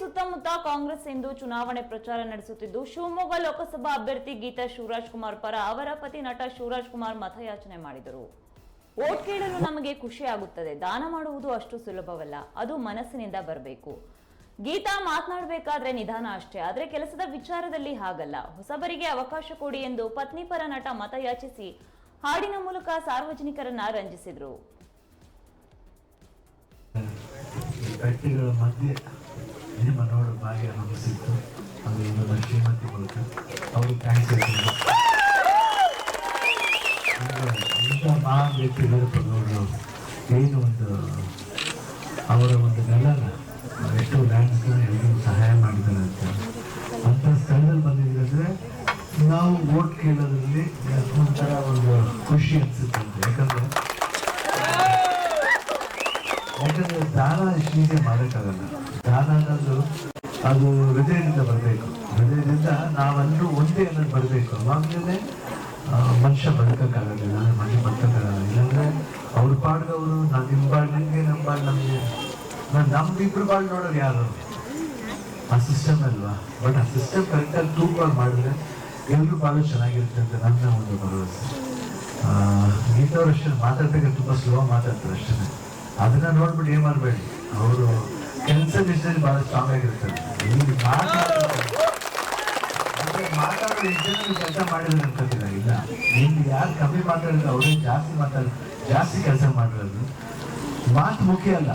ಸುತ್ತಮುತ್ತ ಕಾಂಗ್ರೆಸ್ ಇಂದು ಚುನಾವಣೆ ಪ್ರಚಾರ ನಡೆಸುತ್ತಿದ್ದು, ಶಿವಮೊಗ್ಗ ಲೋಕಸಭಾ ಅಭ್ಯರ್ಥಿ ಗೀತಾ ಶಿವರಾಜ್ ಕುಮಾರ್ ಪರ ಅವರ ಪತಿ ನಟ ಶಿವರಾಜ್ ಕುಮಾರ್ ಮತಯಾಚನೆ ಮಾಡಿದರು. ಓಟ್ ಕೇಳಲು ನಮಗೆ ಖುಷಿ ಆಗುತ್ತದೆ. ದಾನ ಮಾಡುವುದು ಅಷ್ಟು ಸುಲಭವಲ್ಲ, ಅದು ಮನಸ್ಸಿನಿಂದ ಬರಬೇಕು. ಗೀತಾ ಮಾತನಾಡಬೇಕಾದ್ರೆ ನಿಧಾನ ಅಷ್ಟೇ, ಆದರೆ ಕೆಲಸದ ವಿಚಾರದಲ್ಲಿ ಹಾಗಲ್ಲ. ಹೊಸಬರಿಗೆ ಅವಕಾಶ ಕೊಡಿ ಎಂದು ಪತ್ನಿ ಪರ ನಟ ಮತಯಾಚಿಸಿ ಹಾಡಿನ ಮೂಲಕ ಸಾರ್ವಜನಿಕರನ್ನ ರಂಜಿಸಿದರು. ನಿಮ್ಮ ನೋಡು ಭಾಗ್ಯ ನಮಗೆ ಸಿಕ್ತು. ಅದು ಇನ್ನೊಂದು ಶ್ರೀಮತಿ ಮೂಲಕ ಅವ್ರಿಗೆ ಥ್ಯಾಂಕ್ಸ್ ಹೇಳ್ತೀನಿ. ಇಂಥ ಮಹಾನ್ ವ್ಯಕ್ತಿಗಳ ನೋಡು. ಏನು ಒಂದು ಅವರ ಒಂದು ನೆಲನ ಎಷ್ಟು ಲ್ಯಾಂಡ್ಸ್ ಎಲ್ಲರಿಗೂ ಸಹಾಯ ಮಾಡಿದ್ದಾರೆ ಅಂತ. ಅಂಥ ಸ್ಥಳದಲ್ಲಿ ಬಂದಿದ್ದೀವಿ ಅಂದರೆ ನಾವು ಓಟ್ ಕೇಳೋದ್ರಲ್ಲಿ ಒಂಥರ ಒಂದು ಖುಷಿ ಅನಿಸುತ್ತೆ ಅಂತ ಯಾಕಂದರೆ ಯಾಕಂದ್ರೆ ದಾನ ಹೀಗೆ ಮಾಡೋಕ್ಕಾಗಲ್ಲ. ದಾನ ಅನ್ನೋದು ಅದು ಹೃದಯದಿಂದ ಬರಬೇಕು. ಹೃದಯದಿಂದ ನಾವೆಲ್ಲರೂ ಒಂದೇ ಅನ್ನೋದು ಬರಬೇಕು. ಅವಾಗಲೇ ಮನುಷ್ಯ ಬದುಕಕ್ಕಾಗಲ್ಲ ಮನುಷ್ಯ ಬದುಕೋಕ್ಕಾಗಲ್ಲ. ಇಲ್ಲಾಂದ್ರೆ ಅವ್ರ ಪಾಡ್ದವರು ನಾವು ನಿಮ್ಮ ಬಾಳ್ ನಿಮಗೆ ನಮ್ಮ ಬಾಳ್ ನಮಗೆ. ನಮ್ದಿಬ್ರು ಬಾಳ್ ನೋಡೋರು ಯಾರು? ಆ ಸಿಸ್ಟಮ್ ಅಲ್ವಾ? ಬಟ್ ಆ ಸಿಸ್ಟಮ್ ಕರೆಕ್ಟಾಗಿ ತೂಕವಾಗಿ ಮಾಡಿದ್ರೆ ಎಲ್ಲರೂ ಭಾಳ ಚೆನ್ನಾಗಿರುತ್ತೆ ಅಂತ ನನ್ನ ಒಂದು ಭರವಸೆ. ಗೀತವ್ರು ಅಷ್ಟೇ, ಮಾತಾಡ್ಬೇಕಾದ್ರೆ ತುಂಬ ಸ್ಲೋ ಮಾತಾಡ್ತಾರೆ ಅಷ್ಟೇ. ಅದನ್ನ ನೋಡ್ಬಿಟ್ಟು ಏನ್ ಮಾಡಬೇಡಿ. ಅವರು ಕೆಲಸ ವಿಷಯದಲ್ಲಿ ಬಹಳ ಸ್ಟ್ರಾಂಗ್ ಆಗಿರ್ತಾರೆ. ಇಲ್ಲಿ ಮಾತಾಡೋದು ಎಷ್ಟು ಕೆಲಸ ಮಾಡಿದ್ರೆ ಅನ್ಕೋತಿಲ್ಲ ಇಲ್ಲ. ನಿಮ್ಗೆ ಯಾರು ಕಮ್ಮಿ ಮಾತಾಡಿದ್ರೆ, ಅವರೇ ಜಾಸ್ತಿ ಮಾತಾಡ, ಜಾಸ್ತಿ ಕೆಲಸ ಮಾಡಿರೋದು. ಮಾತು ಮುಖ್ಯ ಅಲ್ಲ.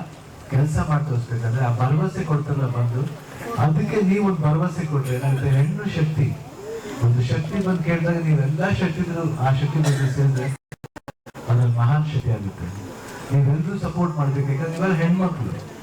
ಕೆಲಸ ಮಾಡಿ ತೋರಿಸ್ಬೇಕಂದ್ರೆ ಆ ಭರವಸೆ ಕೊಡ್ತಾರಲ್ಲ ಬಂದು. ಅದಕ್ಕೆ ನೀವು ಒಂದು ಭರವಸೆ ಕೊಟ್ರೆ ಏನಾಗುತ್ತೆ ಹೆಣ್ಣು ಶಕ್ತಿ. ಒಂದು ಶಕ್ತಿ ಬಂದು ಕೇಳಿದಾಗ ನೀವೆಲ್ಲ ಶಕ್ತಿಗಳು, ಆ ಶಕ್ತಿ ಬಂದು ಸೇರಿದ್ರೆ ಅದೊಂದು ಮಹಾನ್ ಶಕ್ತಿ ಆಗುತ್ತೆ. ನೀವೆಲ್ಲರೂ ಸಪೋರ್ಟ್ ಮಾಡ್ಬೇಕು. ಯಾಕಂದ್ರೆ ಇವಾಗ ಹೆಣ್ಮಕ್ಳು.